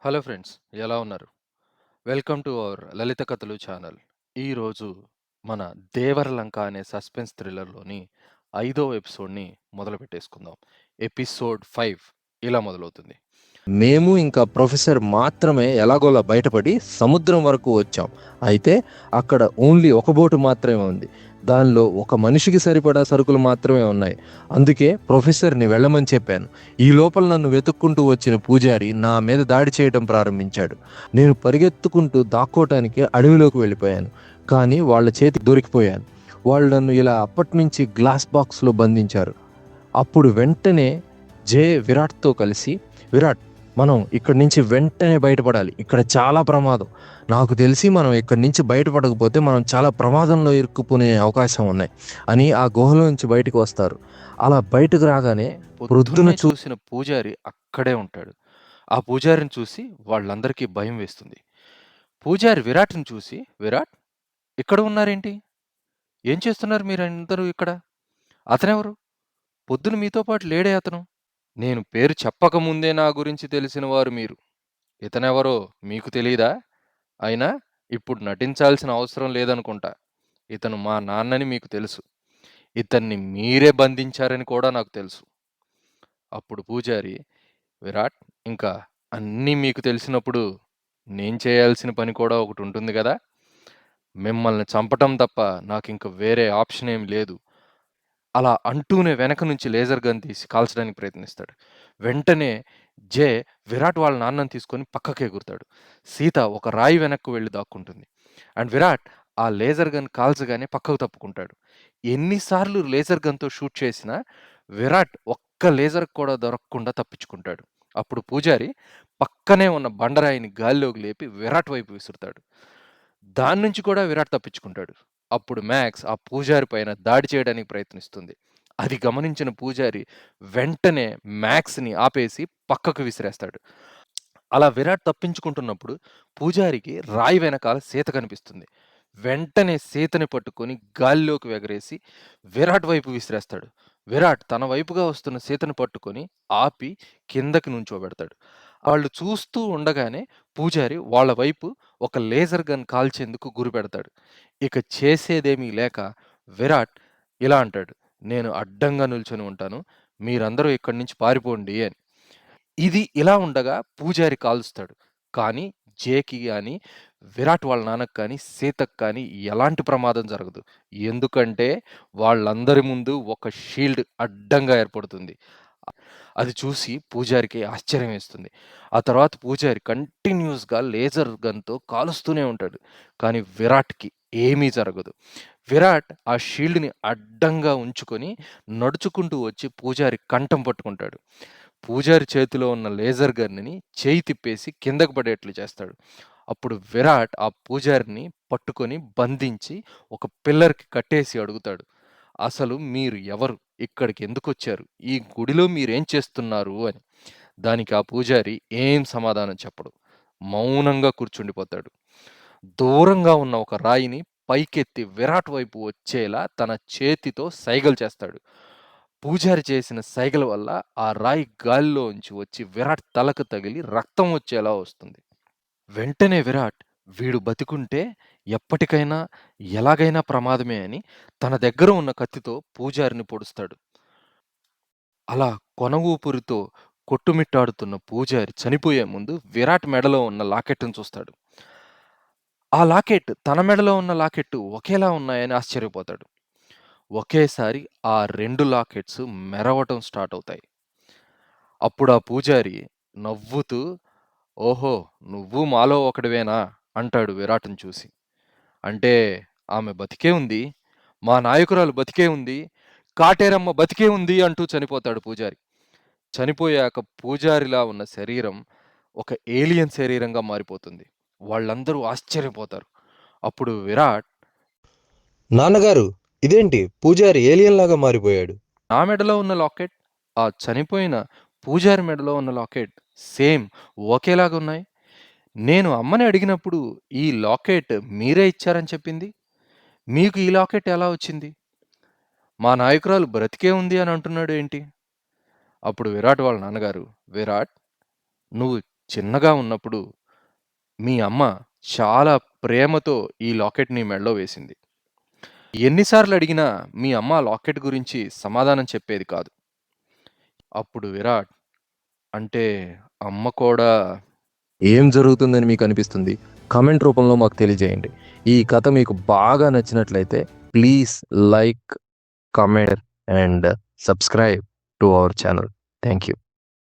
Hello friends ఎలా ఉన్నారు? Welcome to our లలిత కథలు ఛానల్. ఈరోజు మన దేవరలంక అనే సస్పెన్స్ థ్రిల్లర్లోని ఐదో ఎపిసోడ్ని మొదలు పెట్టేసుకుందాం ఎపిసోడ్ ఫైవ్ ఇలా మొదలవుతుంది. మేము ఇంకా ప్రొఫెసర్ మాత్రమే ఎలాగోలా బయటపడి సముద్రం వరకు వచ్చాం. అయితే అక్కడ ఓన్లీ ఒక బోటు మాత్రమే ఉంది. దానిలో ఒక మనిషికి సరిపడా సరుకులు మాత్రమే ఉన్నాయి. అందుకే ప్రొఫెసర్ని వెళ్ళమని చెప్పాను. ఈ లోపల నన్ను వెతుక్కుంటూ వచ్చిన పూజారి నా మీద దాడి చేయడం ప్రారంభించాడు. నేను పరిగెత్తుకుంటూ దాక్కోవటానికి అడవిలోకి వెళ్ళిపోయాను. కానీ వాళ్ళ చేతికి దొరికిపోయాను. వాళ్ళు నన్ను ఇలా అప్పటి నుంచి గ్లాస్ బాక్స్లో బంధించారు. అప్పుడు వెంటనే జే విరాట్తో కలిసి విరాట్ మనం ఇక్కడి నుంచి వెంటనే బయటపడాలి. ఇక్కడ చాలా ప్రమాదం. నాకు తెలిసి మనం ఇక్కడి నుంచి బయటపడకపోతే మనం చాలా ప్రమాదంలో ఇరుక్కుపోయే అవకాశం ఉన్నాయి అని ఆ గుహలో నుంచి బయటకు వస్తారు. అలా బయటకు రాగానే చూ- చూసిన పూజారి అక్కడే ఉంటాడు. ఆ పూజారిని చూసి వాళ్ళందరికీ భయం వేస్తుంది. పూజారి విరాట్ని చూసి విరాట్ ఇక్కడ ఉన్నారేంటి? ఏం చేస్తున్నారు మీరందరూ ఇక్కడ? అతనెవరు? పొద్దున మీతో పాటు లేడే అతను. నేను పేరు చెప్పకముందే నా గురించి తెలిసిన వారు మీరు. ఇతనెవరో మీకు తెలీదా? అయినా ఇప్పుడు నటించాల్సిన అవసరం లేదనుకుంటా. ఇతను మా నాన్నని మీకు తెలుసు. ఇతన్ని మీరే బంధించారని కూడా నాకు తెలుసు. అప్పుడు పూజారి విరాట్ ఇంకా అన్నీ మీకు తెలిసినప్పుడు నేను చేయాల్సిన పని కూడా ఒకటి ఉంటుంది కదా? మిమ్మల్ని చంపటం తప్ప నాకు ఇంక వేరే ఆప్షన్ ఏం లేదు. అలా అంటూనే వెనక నుంచి లేజర్ గన్ తీసి కాల్చడానికి ప్రయత్నిస్తాడు. వెంటనే జే విరాట్ వాళ్ళ నాన్నని తీసుకొని పక్కకి ఎగురుతాడు. సీత ఒక రాయి వెనక్కు వెళ్ళి దాక్కుంటుంది. అండ్ విరాట్ ఆ లేజర్ గన్ కాల్చగానే పక్కకు తప్పుకుంటాడు. ఎన్నిసార్లు లేజర్ గన్తో షూట్ చేసినా విరాట్ ఒక్క లేజర్ కూడా దొరకకుండా తప్పించుకుంటాడు. అప్పుడు పూజారి పక్కనే ఉన్న బండరాయిని గాల్లోకి లేపి విరాట్ వైపు విసురుతాడు. దాని నుంచి కూడా విరాట్ తప్పించుకుంటాడు. అప్పుడు మ్యాక్స్ ఆ పూజారి పైన దాడి చేయడానికి ప్రయత్నిస్తుంది. అది గమనించిన పూజారి వెంటనే మ్యాక్స్ని ఆపేసి పక్కకు విసిరేస్తాడు. అలా విరాట్ తప్పించుకుంటున్నప్పుడు పూజారికి రాయి వెనకాల సీత కనిపిస్తుంది. వెంటనే సీతని పట్టుకొని గాలిలోకి ఎగరేసి విరాట్ వైపు విసిరేస్తాడు. విరాట్ తన వైపుగా వస్తున్న సీతను పట్టుకొని ఆపి కిందకి నుంచోబెడతాడు. వాళ్ళు చూస్తూ ఉండగానే పూజారి వాళ్ళ వైపు ఒక లేజర్ గన్ కాల్చేందుకు గురి పెడతాడు. ఇక చేసేదేమీ లేక విరాట్ ఇలా అంటాడు నేను అడ్డంగా నిల్చొని ఉంటాను మీరందరూ ఇక్కడి నుంచి పారిపోండి అని. ఇది ఇలా ఉండగా పూజారి కాలుస్తాడు. కానీ జేకి కానీ విరాట్ వాళ్ళ నాన్నకు కానీ సీతకు కానీ ఎలాంటి ప్రమాదం జరగదు. ఎందుకంటే వాళ్ళందరి ముందు ఒక షీల్డ్ అడ్డంగా ఏర్పడుతుంది. అది చూసి పూజారికి ఆశ్చర్యం వేస్తుంది. ఆ తర్వాత పూజారి కంటిన్యూస్గా లేజర్ గన్తో కాలుస్తూనే ఉంటాడు. కానీ విరాట్కి ఏమీ జరగదు. విరాట్ ఆ షీల్డ్ని అడ్డంగా ఉంచుకొని నడుచుకుంటూ వచ్చి పూజారి కంఠం పట్టుకుంటాడు. పూజారి చేతిలో ఉన్న లేజర్ గన్ని చేయి తిప్పేసి కిందకు పడేట్లు చేస్తాడు. అప్పుడు విరాట్ ఆ పూజారిని పట్టుకొని బంధించి ఒక పిల్లర్కి కట్టేసి అడుగుతాడు. అసలు మీరు ఎవరు? ఇక్కడికి ఎందుకు వచ్చారు? ఈ గుడిలో మీరేం చేస్తున్నారు? అని. దానికి ఆ పూజారి ఏం సమాధానం చెప్పడు. మౌనంగా కూర్చుండిపోతాడు. దూరంగా ఉన్న ఒక రాయిని పైకెత్తి విరాట్ వైపు వచ్చేలా తన చేతితో సైగలు చేస్తాడు. పూజారి చేసిన సైగల వల్ల ఆ రాయి గాలిలోంచి వచ్చి విరాట్ తలకు తగిలి రక్తం వచ్చేలా వస్తుంది. వెంటనే విరాట్ వీడు బతికుంటే ఎప్పటికైనా ఎలాగైనా ప్రమాదమే అని తన దగ్గర ఉన్న కత్తితో పూజారిని పొడుస్తాడు. అలా కొన ఊపిరితో కొట్టుమిట్టాడుతున్న పూజారి చనిపోయే ముందు విరాట్ మెడలో ఉన్న లాకెట్ను చూస్తాడు. ఆ లాకెట్ తన మెడలో ఉన్న లాకెట్ ఒకేలా ఉన్నాయని ఆశ్చర్యపోతాడు. ఒకేసారి ఆ రెండు లాకెట్స్ మెరవటం స్టార్ట్ అవుతాయి. అప్పుడు ఆ పూజారి నవ్వుతూ ఓహో నువ్వు మాలో ఒకడివేనా? అంటాడు విరాట్ని చూసి. అంటే ఆమె బతికే ఉంది మా నాయకురాలు బతికే ఉంది కాటేరమ్మ బతికే ఉంది అంటూ చనిపోతాడు పూజారి. చనిపోయాక పూజారిలా ఉన్న శరీరం ఒక ఏలియన్ శరీరంగా మారిపోతుంది. వాళ్ళందరూ ఆశ్చర్యపోతారు. అప్పుడు విరాట్ నాన్నగారు ఇదేంటి? పూజారి ఏలియన్ లాగా మారిపోయాడు. నా మెడలో ఉన్న లాకెట్ ఆ చనిపోయిన పూజారి మెడలో ఉన్న లాకెట్ సేమ్ ఒకేలాగా ఉన్నాయి. నేను అమ్మని అడిగినప్పుడు ఈ లాకెట్ మీరే ఇచ్చారని చెప్పింది. మీకు ఈ లాకెట్ ఎలా వచ్చింది? మా నాయకురాలు బ్రతికే ఉంది అని అంటున్నాడు ఏంటి? అప్పుడు విరాట్ వాళ్ళ నాన్నగారు విరాట్ నువ్వు చిన్నగా ఉన్నప్పుడు మీ అమ్మ చాలా ప్రేమతో ఈ లాకెట్‌ని మెడలో వేసింది. ఎన్నిసార్లు అడిగినా మీ అమ్మ ఆ లాకెట్ గురించి సమాధానం చెప్పేది కాదు. అప్పుడు విరాట్ అంటే అమ్మ కూడా ఏం జరుగుతుందని మీకు అనిపిస్తుంది కామెంట్ రూపంలో మాకు తెలియజేయండి ఈ కథ మీకు బాగా నచ్చినట్లయితే please like comment and subscribe to our channel thank you